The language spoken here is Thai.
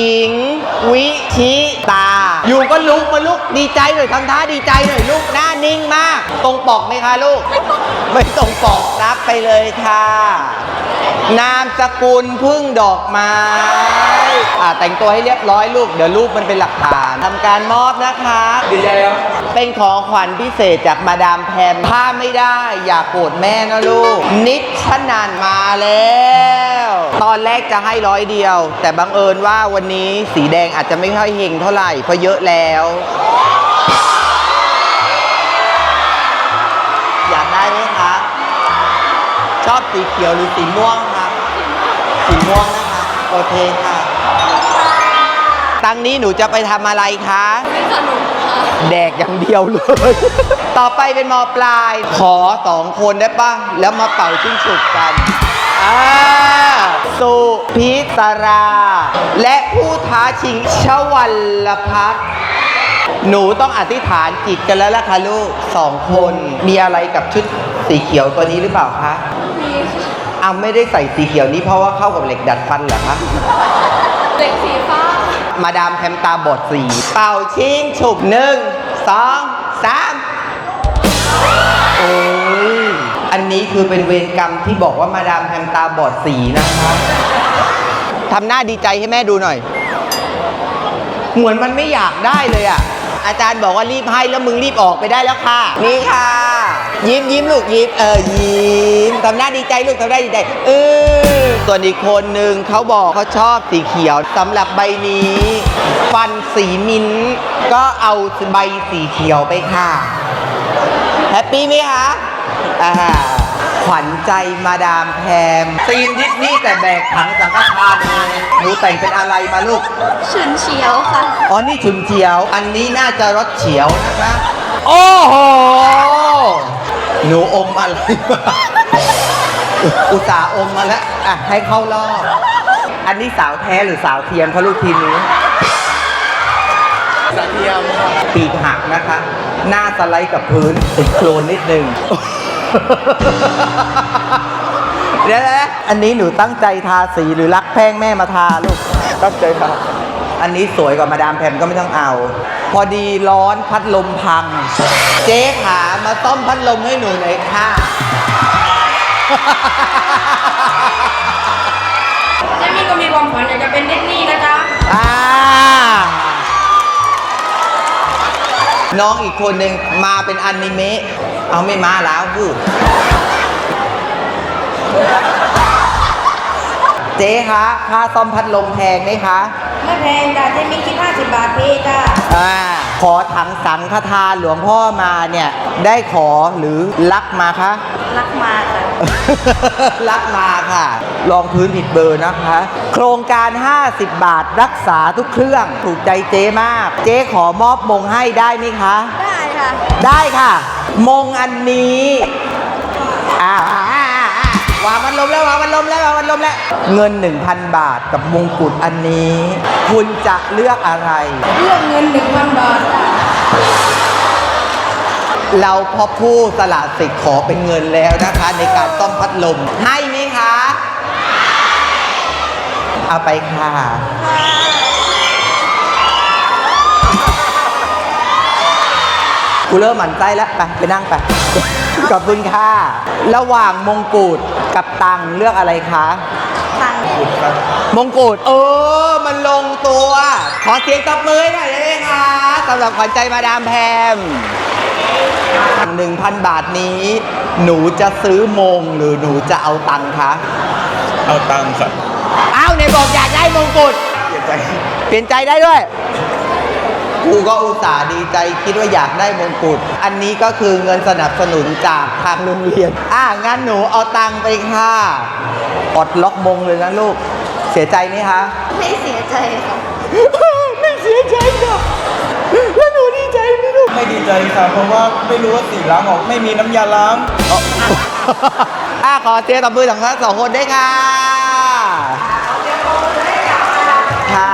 หญิง วิชิตา อยู่ก็ลุกมาลุกดีใจหน่อยทำท่าดีใจหน่อยลูกหน้านิ่งมาก ตรงปอกไหมคะลูก ไม่ตรงปอกรับไปเลยค่ะ นามสกุลพึ่งดอกไม้อ่าแต่งตัวให้เรียบร้อยลูก เดี๋ยวรูปมันเป็นหลักฐานทำการมอบนะคะดีใจครับเป็นของขวัญพิเศษจากมาดามแพมถ้าไม่ได้อย่าโกรธแม่นะลูก นิชชนันมาแล้วต อนแรกจะให้ร้อยเดียว แต่บังเอิญว่าวันนี้สีแดงอาจจะไม่ค่อยเฮงเท่าไหร่เพราะเยอะแล้ว อยากได้ไหมคะชอบสีเขียวหรือสีม่วงคะสีม่วงนะคะ โอเคค่ะ ตังนี้หนูจะไปทำอะไรคะแดกอย่างเดียวเลย ต่อไปเป็นมอปลาย ขอสองคนได้ปะแล้วมาเป่าชิ้นฉุกกัน อ่าสุพิศรา และผู้ท้าชิงชวัลลพัฒน์หนูต้องอธิษฐานจิตกันแล้วล่ะค่ะลูกสองคนมีอะไรกับชุดสีเขียวตัวนี้หรือเปล่าคะมีค่ะอ้าวไม่ได้ใส่สีเขียวนี้เพราะว่าเข้ากับเหล็กดัดฟันเหรอคะเด็กสีฟ้า มาดามแพมตาบอดสีเป่าชิงฉุบหนึ่งสองสามโอ้ยอั นนี้คือเป็นเวรกรรมที่บอกว่ามาดามแพมตาบอดสีนะคะทำหน้าดีใจให้แม่ดูหน่อย เหมือนมันไม่อยากได้เลยอะ อาจารย์บอกว่ารีบให้แล้วมึงรีบออกไปได้แล้วค่ะ นี่ค่ะ ยิ้มยิ้มลูกยิ้มเออยิ้มทำหน้าดีใจลูกทำหน้าดีใจเออส่วนอีกคนนึงเขาบอกเขาชอบสีเขียวสำหรับใบนี้ ฟันสีมิ้นท์ก็เอาใบสีเขียวไปค่ะแฮปปี้ไหมคะอ่า ขวัญใจมาดามแพมซีนดิสนี่แต่แบกถังสังฆทานเลยหนูแต่งเป็นอะไรมาลูก ฉุนเฉียวค่ะ อ๋อ นี่ฉุนเฉียว อันนี้น่าจะรสเฉียวนะคะ โอ้โห หนูอมอะไรมา อุตส่าห์อมมาแล้วอะให้เข้ารอบ อันนี้สาวแท้หรือสาวเทียมคะลูกทีมนี้ สาเทียมครับปีกหักนะคะ หน้าสไลด์กับพื้นติดโคลนนิดนึง เดี๋ยวนะอันนี้หนูตั้งใจทาสีหรือรักแป้งแม่มาทาลูก ตั้งใจครับอันนี้สวยกว่ามาดามแพมก็ไม่ต้องเอา พอดีร้อนพัดลมพัง เจ๊ขามาต้มพัดลมให้หนูหน่อยค่ะ เจมี่ก็มีความฝันอยากจะเป็นดิสนีย์นะจ๊ะ อ่า น้องอีกคนหนึ่งมาเป็นอนิเมะเอาไม่มาแล้วคือเจ๊คะค่าซ่อมพัดลมแพงไหมคะ ไม่แพงจ้ะเจมี่คิด50 บาทพี่จ้ะอ่าขอถังสังฆทานหลวงพ่อมาเนี่ย ได้ขอหรือลักมาคะ รักมาค่ะ รักมาค่ะ ลองพื้นผิดเบอร์นะคะ โครงการ 50 บาทรักษาทุกเครื่อง ถูกใจเจ๊มาก เจ๊ขอมอบมงให้ได้ไหมคะ ได้ค่ะ ได้ค่ะ มงอันนี้อ่าอ่าอ่าอ่าวางมันลมแล้ววางมันลมแล้ววางมันลมแล้ว เงิน 1,000 บาทกับมงกุฎอันนี้ คุณจะเลือกอะไรเรื่องเงิน เราพอผู้สละสิทธิ์ขอเป็นเงินแล้วนะคะ ในการต้มพัดลม ให้ไหมคะเอาไปค่ะ กูเริ่มหมั่นไส้แล้ว ไป ไปนั่งไป ขอบคุณค่ะ ระหว่างมงกุฎกับตังเลือกอะไรคะตังค์มงกุฎเออ มันลงตัว ขอเสียงตบมือหน่อยได้ไหมคะสำหรับขวัญใจมาดามแพม หนึ่งพันบาทนี้ หนูจะซื้อมงหรือหนูจะเอาตังค์คะ เอาตังค์ครับอ้าวในบอกอยากได้มงกุฎ เสียใจเปลี่ยนใจได้ด้วย กูก็อุตส่าห์ดีใจคิดว่าอยากได้มงกุฎ อันนี้ก็คือเงินสนับสนุนจากทางโรงเรียน อะงั้นหนูเอาตังค์ไปค่ะปลดล็อกมงเลยนะลูก เสียใจไหมคะ ไม่เสียใจค่ะ ไม่เสียใจค่ะแล้วหนูดีใจไหมลูก ไม่ดีใจค่ะ เพราะว่าไม่รู้ว่าสีล้างออกไม่มีน้ำยาล้าง อะขอเสียงตบมือทั้งสองคนได้วยค่ะ